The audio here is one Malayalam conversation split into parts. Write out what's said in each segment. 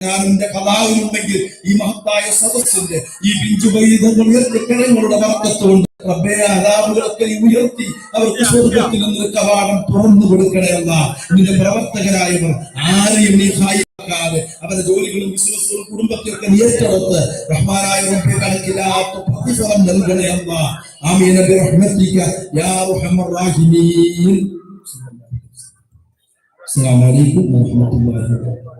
ഞാനെന്റെ കഥാവിനുണ്ടെങ്കിൽ ഈ മഹത്തായ സദസ്സിന്റെ ഈ പിഞ്ചുപൈതങ്ങൾ പൈതങ്ങളുടെ വർക്കത്തുകൊണ്ട് റബ്ബേ അതാബുകളൊക്കെ ഉയർത്തി അവർക്ക് സ്വർഗത്തിൽ നിന്ന് കവാടം തുറന്നു കൊടുക്കണേ എന്ന നിന്റെ പ്രവർത്തകരായവർ ആരെയും നീ ഹായിക്കാതെ അവരുടെ ജോലികളും ബിസിനസ്സുകളും കുടുംബത്തിലൊക്കെ ഏറ്റെടുത്ത് റഹ്മാനായ റബ്ബെ കണക്കില്ലാത്ത പ്രതിഫലം നൽകണേ എന്ന ആമീന ബിറഹ്മതിക യാ അർഹമർ റാഹിമീൻ അസ്സലാമു അലൈക്കും വറഹ്മത്തുള്ളാഹി വബറകാതുഹു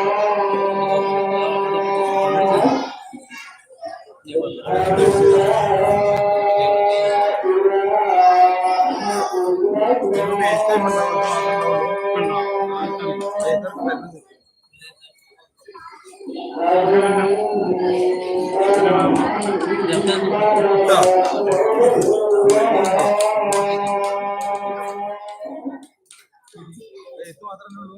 Itu aturan dulu.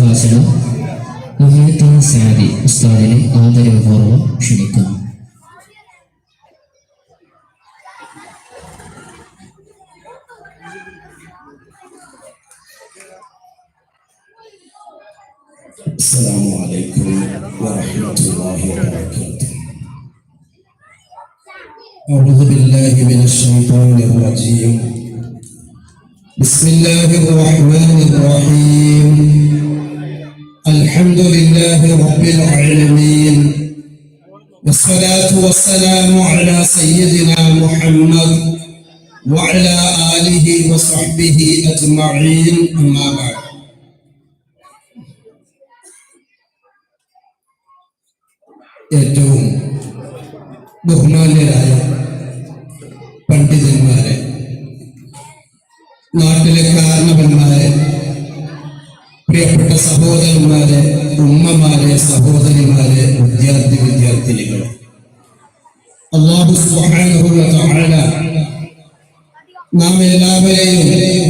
ഭാഷണം മുഹമ്മദ് സാദി ഉസ്താദിനെ ആദരവപൂർവ്വം ക്ഷണിക്കുന്നു السلام عليكم ورحمة الله وبركاته أعوذ بالله من الشيطان الرجيم بسم الله الرحمن الرحيم الحمد لله رب العالمين والصلاة والسلام على سيدنا محمد وعلى آله وصحبه أجمعين أما بعد ഏറ്റവും ബഹുമാന്യരായ നാട്ടിലെ കാരണവന്മാരെ പ്രിയപ്പെട്ട സഹോദരന്മാരെ ഉമ്മമാരെ സഹോദരിമാരെ വിദ്യാർത്ഥി വിദ്യാർത്ഥിനികൾ അള്ളാഹു സുബ്ഹാനഹു വ തആല നാം എല്ലാവരെയും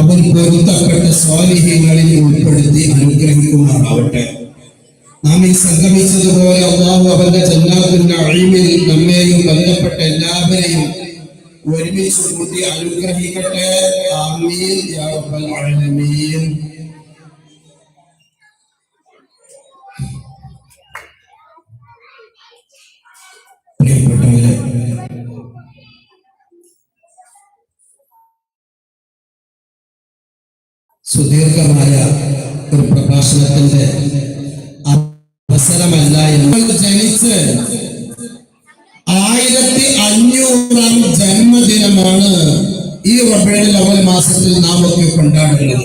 അവൻ പൊരുത്തപ്പെട്ട സ്വാലിഹ്യങ്ങളിൽ ഉൾപ്പെടുത്തി അനുഗ്രഹിക്കുമാറാവട്ടെ. നാം ഈ സംഗമിച്ചതുപോലെ അള്ളാഹു അവന്റെ ജന്നാത്തിന്റെ അഴിമിൽ നമ്മെയും ബന്ധപ്പെട്ട എല്ലാവരെയും ഒരുമിച്ച് കൂട്ടി അനുഗ്രഹിക്കട്ടെ പ്രിയപ്പെട്ടവരെ സുദീർഘമായ ഒരു പ്രഭാഷണത്തിന്റെ അവസരമല്ല എന്ന്. ജനിച്ച് ജന്മദിനമാണ് ഈ റബേൽ അവൽ മാസത്തിൽ നാം ഒക്കെ കൊണ്ടാടുന്നത്.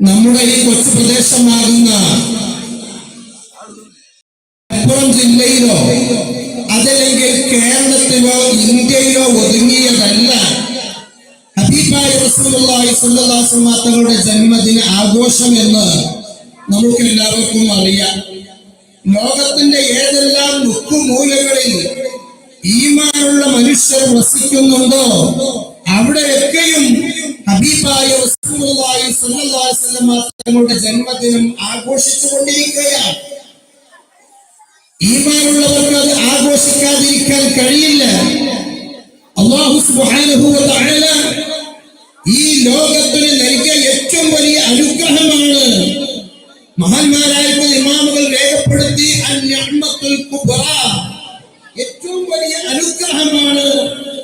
നമ്മുടെ ഈ കൊച്ചു പ്രദേശമാകുന്ന മലപ്പുറം ജില്ലയിലോ അതല്ലെങ്കിൽ കേരളത്തിലോ ഇന്ത്യയിലോ ഒതുങ്ങിയതല്ല. ഹബീബായ റസൂലുള്ളാഹി അലൈഹി വസല്ലം തങ്ങളുടെ ജന്മദിന ആഘോഷം എന്ന് നമുക്ക് എല്ലാവർക്കും അറിയാം. ലോകത്തിന്റെ ഏതെല്ലാം മുക്കുമൂലകളിൽ ഈമാനുള്ള മനുഷ്യർ വസിക്കുന്നുണ്ടോ? അവിടെയൊക്കെയും ഹബീബായ തങ്ങളുടെ ജന്മദിനം ആഘോഷിച്ചുകൊണ്ടിരിക്കുകയാണ്. ഈമാനുള്ളവർക്ക് അത് ആഘോഷിക്കാതിരിക്കാൻ കഴിയില്ല. അള്ളാഹു തആല ഈ ലോകത്തിന് ഏറ്റവും വലിയ അനുഗ്രഹമാണ്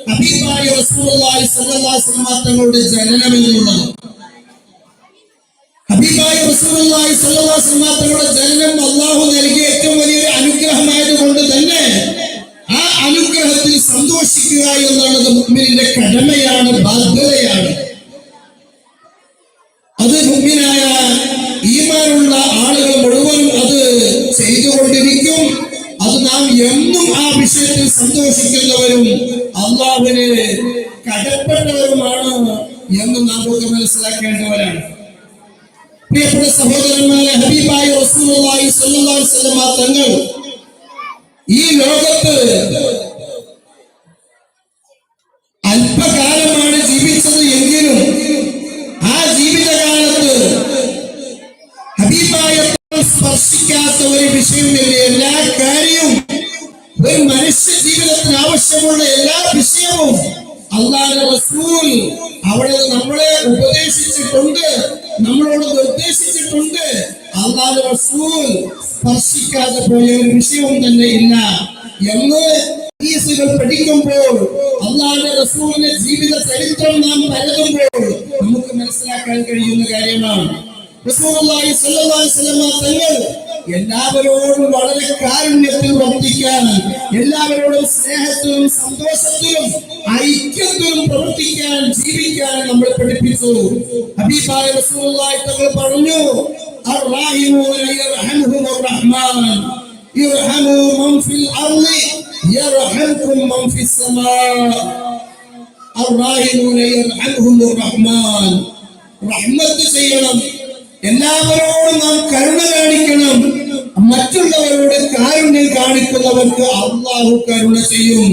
ഹബീബായ റസൂലുള്ളാഹി സ്വല്ലല്ലാഹി അലൈഹി വസല്ലം തങ്ങളുടെ ജനനം എന്നുള്ളത്. ഹബീബായ റസൂലുള്ളാഹി സ്വല്ലല്ലാഹി അലൈഹി വസല്ലം തങ്ങളുടെ ജനനം അള്ളാഹു നൽകിയ ഏറ്റവും വലിയൊരു അനുഗ്രഹമായതുകൊണ്ട് തന്നെ ആ അനുഗ്രഹത്തിൽ സന്തോഷിക്കുക എന്നുള്ളത് മുഅ്മിനിന്റെ കടമയാണ് ബാധ്യതയാണ്. നമുക്ക് മനസ്സിലാക്കേണ്ടവരാണ് പ്രിയപ്പെട്ട സഹോദരന്മാരെ ഹബീബായ റസൂലുള്ളാഹി സ്വല്ലല്ലാഹു അലൈഹി വസല്ലം തങ്ങൾ ഈ ലോകത്ത് അല്പകാലമാണ് ജീവിച്ചത് എങ്കിലും ആ ജീവിതകാലത്ത് ഹബീബായ സ്പർശിക്കാത്ത ഒരു വിഷയമില്ല. എല്ലാ കാര്യവും ഒരു മനുഷ്യ ജീവിതത്തിന് ആവശ്യമുള്ള എല്ലാ വിഷയവും അള്ളാഹുവിന്റെ റസൂൽ അവിടെ നമ്മളെ ഉപദേശിച്ചിട്ടുണ്ട് നമ്മളോട് നിർദ്ദേശിച്ചിട്ടുണ്ട്. അള്ളാഹു റസൂൽ സ്പർശിക്കാതെ പോയ ഒരു വിഷയവും തന്നെ ഇല്ല. എന്ന് ഹദീസുകൾ പഠിക്കുമ്പോൾ അള്ളാഹുവിന്റെ റസൂലിന്റെ ജീവിത ചരിത്രം നാം പരതുമ്പോൾ നമുക്ക് മനസ്സിലാക്കാൻ കഴിയുന്ന കാര്യമാണ്. വസല്ലം തങ്ങൾ എല്ലാവരോടും വളരെ കാരുണ്യത്തിൽ വർദ്ധിക്കാൻ എല്ലാവരോടും സ്നേഹത്തിലും സന്തോഷത്തിലും ഐക്യത്തിലും പ്രവർത്തിക്കാൻ ജീവിക്കാൻ നമ്മൾ പഠിപ്പിച്ചു. റസൂലുള്ളാഹി തങ്ങൾ പറഞ്ഞു റഹ്മത്ത് ചെയ്യണം. എല്ലാവരോടും നാം കരുണ കാണിക്കണം. മറ്റുള്ളവരോട് കാരുണ്യം കാണിക്കുന്നവർക്ക് അള്ളാഹു കരുണ ചെയ്യും.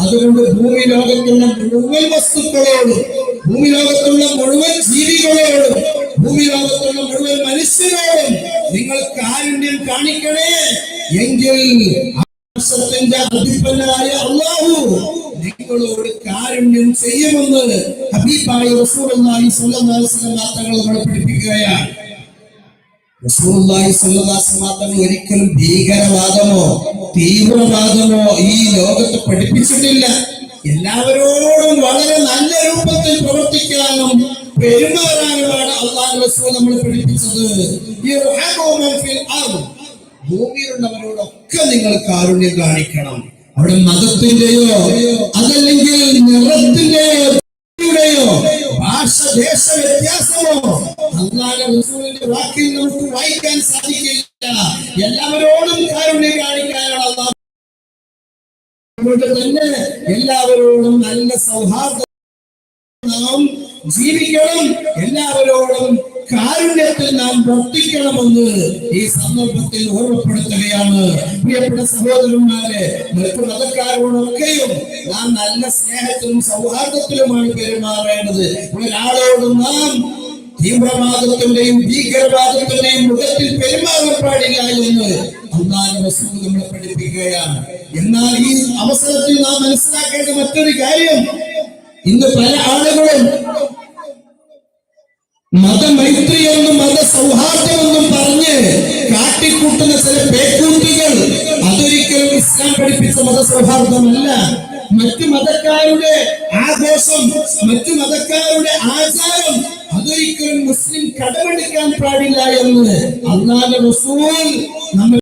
അതുകൊണ്ട് ഭൂമി ലോകത്തുള്ള മുഴുവൻ വസ്തുക്കളോടും ഭൂമി ലോകത്തുള്ള മുഴുവൻ ജീവികളോടും ഭൂമി ലോകത്തുള്ള മുഴുവൻ മനുഷ്യരോടും നിങ്ങൾ കാരുണ്യം കാണിക്കണേ. എങ്കിൽ അധിപനായ അള്ളാഹു നിങ്ങളോട് കാരുണ്യം ചെയ്യുമെന്ന് ഹബീബായ റസൂലുള്ളാഹി സ്വല്ലല്ലാഹു അലൈഹി വസല്ലം തങ്ങൾ പഠിപ്പിക്കുകയാണ്. റസൂലുള്ളാഹി സ്വല്ലല്ലാഹു അലൈഹി വസല്ലം ഒരിക്കലും ഭീകരവാദമോ തീവ്രവാദമോ ഈ ലോകത്ത് പഠിപ്പിച്ചിട്ടില്ല. എല്ലാവരോടും വളരെ നല്ല രൂപത്തിൽ പ്രവർത്തിക്കാനും പെരുമാറാനുമാണ് അള്ളാഹു റസൂൽ നമ്മൾ പഠിപ്പിച്ചത്. ഭൂമിയിലുള്ളവരോടൊക്കെ നിങ്ങൾ കാരുണ്യം കാണിക്കണം. അവിടെ മതത്തിന്റെയോ അതല്ലെങ്കിൽ നിറത്തിന്റെയോ ഭാഷ ദേശ വ്യത്യാസമോ അള്ളാഹുവിന്റെ വാക്കിൽ നമുക്ക് വായിക്കാൻ സാധിക്കില്ല എല്ലാവരോടും കാരുണ്യം കാണിക്കാനാണ് തന്നെ എല്ലാവരോടും നല്ല സൗഹാർദ്ദം നാം ജീവിക്കണം. എല്ലാവരോടും കാരുണ്യത്തിൽ നാം വർത്തിക്കണമെന്ന് ഈ സന്ദർഭത്തിൽ ഓർമ്മപ്പെടുത്തുകയാണ്. പ്രിയപ്പെട്ട സഹോദരന്മാരെ മറ്റു മതക്കാരോടൊക്കെയും നാം നല്ല സ്നേഹത്തിലും സൗഹാർദ്ദത്തിലുമാണ് പെരുമാറേണ്ടത്. ഒരാളോട് നാം തീവ്രവാദത്തിന്റെയും ഭീകരവാദത്തിന്റെയും മുഖത്തിൽ പെരുമാറാൻ പാടില്ല എന്ന് അന്നാലും വസ്തു നമ്മളെ പഠിപ്പിക്കുകയാണ്. എന്നാൽ ഈ അവസരത്തിൽ നാം മനസ്സിലാക്കേണ്ട മറ്റൊരു കാര്യം ഇന്ന് പല ആളുകളും മതമൈത്രിയെന്നും മതസൗഹാർദ്ദമെന്നും പറഞ്ഞ് കാട്ടിക്കൂട്ടുന്ന ചില പേക്കൂട്ടികൾ അതൊരിക്കലും ഇസ്ലാം പഠിപ്പിച്ച മതസൗഹാർദ്ദമല്ല. മറ്റു മതക്കാരുടെ ആഘോഷം മറ്റു മതക്കാരുടെ ആചാരം അതൊരിക്കലും മുസ്ലിം കടമെടുക്കാൻ പാടില്ല എന്ന് അള്ളാഹ് റസൂൽ നമ്മൾ